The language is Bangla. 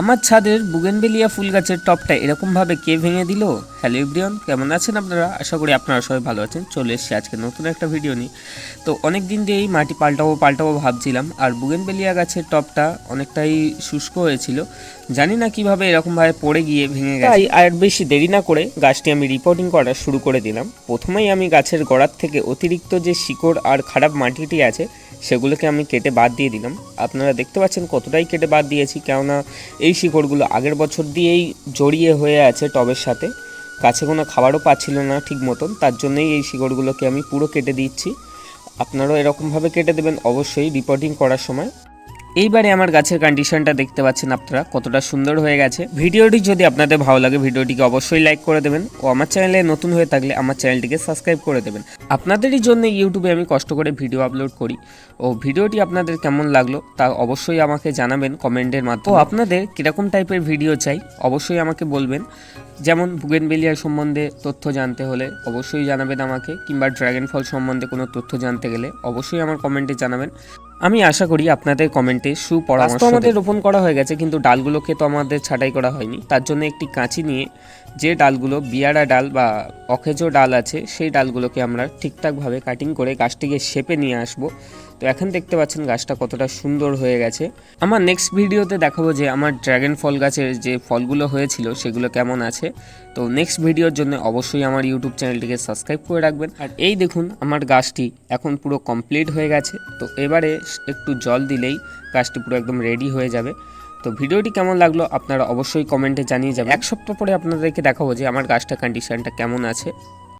আমার ছাদের বুগেনবেলিয়া ফুল গাছের টপটা এরকমভাবে কে ভেঙে দিল? হ্যালো ইব্রিয়ন কেমন আছেন আপনারা? আশা করি আপনারা সবাই ভালো আছেন। চলে এসেছি আজকে নতুন একটা ভিডিও নিয়ে। তো অনেক দিন দিয়েই মাটি পাল্টাবো পাল্টাবো ভাবছিলাম। আর বুগেনবেলিয়া গাছের টপটা অনেকটাই শুষ্ক হয়েছিল। জানি না কীভাবে এরকমভাবে পড়ে গিয়ে ভেঙে গেছে। তাই আর বেশি দেরি না করে গাছটি আমি রিপোর্টিং করা শুরু করে দিলাম। প্রথমেই আমি গাছের গোড়ার থেকে অতিরিক্ত যে শিকড় আর খারাপ মাটিটি আছে সেগুলোকে আমি কেটে বাদ দিয়ে দিলাম। আপনারা দেখতে পাচ্ছেন কতটাই কেটে বাদ দিয়েছি, কেননা এই শিকড়গুলো আগের বছর দিয়েই জড়িয়ে হয়ে আছে টবের সাথে। কাছে কোনো খাবারও পাচ্ছিল না ঠিক মতন, তার জন্যই এই শিকড়গুলোকে আমি পুরো কেটে দিচ্ছি। আপনারাও এরকমভাবে কেটে দেবেন অবশ্যই রিপোর্টিং করার সময়। এইবারে আমার গাছের কন্ডিশনটা দেখতে পাচ্ছেন আপনারা, কতটা সুন্দর হয়ে গেছে। ভিডিওটি যদি আপনাদের ভালো লাগে, ভিডিওটিকে অবশ্যই লাইক করে দেবেন ও আমার চ্যানেলে নতুন হয়ে থাকলে আমার চ্যানেলটিকে সাবস্ক্রাইব করে দেবেন। আপনাদেরই জন্য ইউটিউবে আমি কষ্ট করে ভিডিও আপলোড করি। ও ভিডিওটি আপনাদের কেমন লাগল তা অবশ্যই আমাকে জানাবেন কমেন্টের মাধ্যমে। আপনাদের কীরকম টাইপের ভিডিও চাই অবশ্যই আমাকে বলবেন। যেমন ভুগেন বুগেনবেলিয়া সম্বন্ধে তথ্য জানতে হলে অবশ্যই জানাবেন আমাকে, কিংবা ড্রাগন ফল সম্বন্ধে কোনো তথ্য জানতে গেলে অবশ্যই আমার কমেন্টে জানাবেন। আমি আশা করি আপনাদের কমেন্টে সুপরামর্শ তো আমাদের রোপণ করা হয়ে গেছে কিন্তু ডালগুলোকে তো আমাদের ছাঁটাই করা হয়নি। তার জন্য একটি কাঁচি নিয়ে যে ডালগুলো বিয়ারা ডাল বা অকেজো ডাল আছে, সেই ডালগুলোকে আমরা ঠিকঠাকভাবে কাটিং করে গাছটিকে শেপে নিয়ে আসব। তো এখন দেখতে পাচ্ছেন গাছটা কতটা সুন্দর হয়ে গেছে। আমার নেক্সট ভিডিওতে দেখাবো যে আমার ড্রাগন ফল গাছের যে ফলগুলো হয়েছিল, সেগুলো কেমন আছে। তো নেক্সট ভিডিওর জন্য অবশ্যই আমার ইউটিউব চ্যানেলটিকে সাবস্ক্রাইব করে রাখবেন। আর এই দেখুন, আমার গাছটি এখন পুরো কমপ্লিট হয়ে গেছে। তো এবারে একটু জল দিলেই গাছটি পুরো একদম রেডি হয়ে যাবে। তো ভিডিওটি কেমন লাগল আপনারা অবশ্যই কমেন্টে জানিয়ে যাবেন। এক সপ্তাহ পরে আপনাদেরকে দেখাবো যে আমার গাছটা কন্ডিশনটা কেমন আছে।